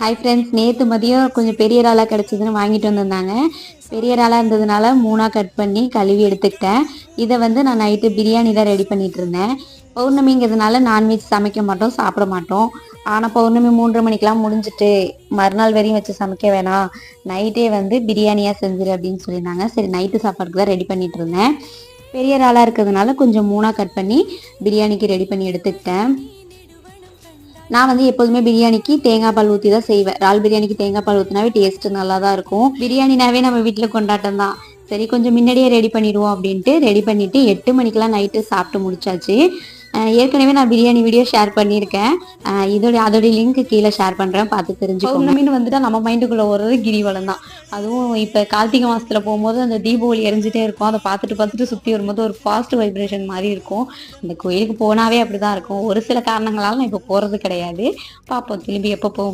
Hi friends நேற்று மதியம் கொஞ்சம் பெரிய இறாலாக கிடச்சிதுன்னு வாங்கிட்டு வந்திருந்தாங்க. பெரிய இறாலாக இருந்ததுனால மூணாக கட் பண்ணி கழுவி எடுத்துக்கிட்டேன். இதை வந்து நான் நைட்டு பிரியாணி தான் ரெடி பண்ணிட்டு இருந்தேன். பௌர்ணமிங்கிறதுனால நான்வெஜ் சமைக்க மாட்டோம் சாப்பிட மாட்டோம். ஆனால் பௌர்ணமி மூன்றரை மணிக்கெலாம் முடிஞ்சிட்டு மறுநாள் வரையும் வச்சு சமைக்க வேணாம். நைட்டே வந்து பிரியாணியாக செஞ்சிரு அப்படின்னு சொல்லியிருந்தாங்க. சரி நைட்டு சாப்பாடுக்கு தான் ரெடி பண்ணிட்டு இருந்தேன். பெரிய இறாலாக இருக்கிறதுனால கொஞ்சம் மூணாக கட் பண்ணி பிரியாணிக்கு ரெடி பண்ணி எடுத்துக்கிட்டேன். நான் வந்து எப்போதுமே பிரியாணிக்கு தேங்காய் பால் ஊற்றி தான் செய்வேன். இறால் பிரியாணிக்கு தேங்காய் பால் ஊற்றினாவே டேஸ்ட் நல்லா தான் இருக்கும் பிரியாணினாவே நம்ம வீட்டில் கொண்டாட்டம் தான். சரி கொஞ்சம் முன்னாடியே ரெடி பண்ணிடுவோம் அப்படின்ட்டு ரெடி பண்ணிவிட்டு எட்டு மணிக்கெலாம் நைட்டு சாப்பிட்டு முடிச்சாச்சு. ஏற்கனவே நான் பிரியாணி வீடியோ ஷேர் பண்ணியிருக்கேன். இதோடைய இதோட லிங்க் கீழே ஷேர் பண்ணுறேன் பார்த்து தெரிஞ்சுக்கோங்க. பௌர்ணமின்னு வந்துட்டு நம்ம மைண்டுக்குள்ளே வர்றது கிரிவலம் தான். அதுவும் இப்போ கார்த்திகை மாதத்தில் போகும்போது அந்த தீபாவளி எரிஞ்சிட்டே இருக்கும். அதை பார்த்துட்டு பார்த்துட்டு சுற்றி வரும்போது ஒரு ஃபாஸ்ட் வைப்ரேஷன் மாதிரி இருக்கும். அந்த கோயிலுக்கு போனாவே அப்படிதான் இருக்கும். ஒரு சில காரணங்களால நான் இப்போ போகிறது கிடையாது. பார்ப்போம். திரும்பி எப்போ போகும்.